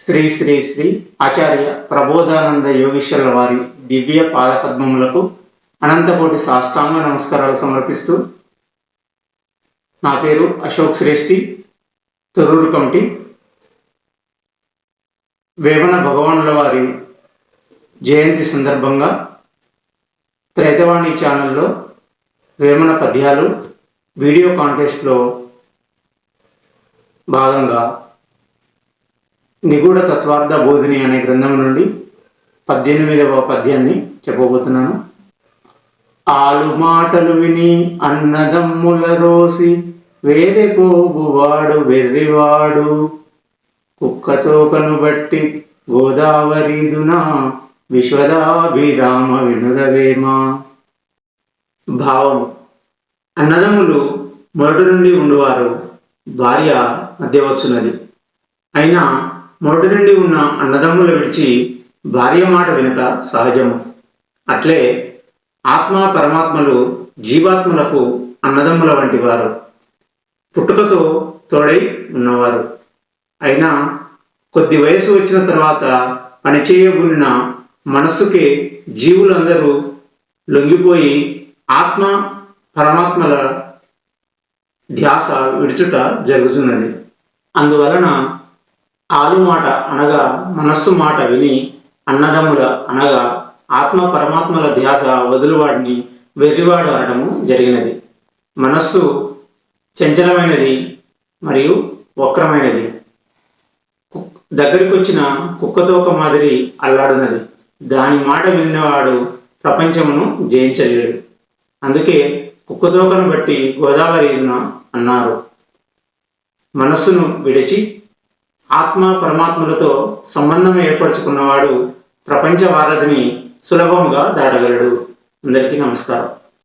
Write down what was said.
శ్రీ శ్రీ శ్రీ ఆచార్య ప్రబోధానంద యోగేశ్వరుల వారి దివ్య పాదపద్మములకు అనంతకోటి సాష్టాంగ నమస్కారాలు సమర్పిస్తూ నా పేరు అశోక్ శ్రేష్ఠి తొర్రూరు కమిటీ. వేమన భగవానుల వారి జయంతి సందర్భంగా త్రైతవాణి ఛానల్లో వేమన పద్యాలు వీడియో కాంటెస్ట్లో భాగంగా నిగూఢ తత్వార్థ బోధిని అనే గ్రంథం నుండి పద్దెనిమిదవ పద్యాన్ని చెప్పబోతున్నాను. ఆలు మాటలు విని అన్నదమ్ముల రోసి వేరే పోగువాడు వెర్రివాడు. కుక్కతోకను బట్టి గోదావరీదున విశ్వదాభిరామ వినురవేమ. భావం. అన్నదమ్ములు మొదటి నుండి ఉండువారు భార్య మధ్య వచ్చినది అయినా మొదటి నుండి ఉన్న అన్నదమ్ములు విడిచి భార్య మాట వెనుక సహజము. అట్లే ఆత్మ పరమాత్మలు జీవాత్మలకు అన్నదమ్ముల వంటి వారు. పుట్టుకతో తోడై ఉన్నవారు. అయినా కొద్ది వయసు వచ్చిన తర్వాత పనిచేయబడిన మనస్సుకే జీవులందరూ లొంగిపోయి ఆత్మ పరమాత్మల ధ్యాస విడుచుట జరుగుతున్నది. అందువలన ఆలు మాట అనగా మనస్సు మాట విని అన్నదమ్ముల అనగా ఆత్మ పరమాత్మల ధ్యాస వదులువాడిని వెర్రివాడు అనడము జరిగినది. మనస్సు చంచలమైనది మరియు వక్రమైనది. కు- దగ్గరికి వచ్చిన కుక్కతోక మాదిరి అల్లాడినది. దాని మాట విన్నవాడు ప్రపంచమును జయించలేడు. అందుకే కుక్కతోకను బట్టి గోదావరి అన్నారు. మనస్సును విడిచి ఆత్మ పరమాత్మలతో సంబంధం ఏర్పరచుకున్నవాడు ప్రపంచ వారధిని సులభముగా దాటగలడు. అందరికీ నమస్కారం.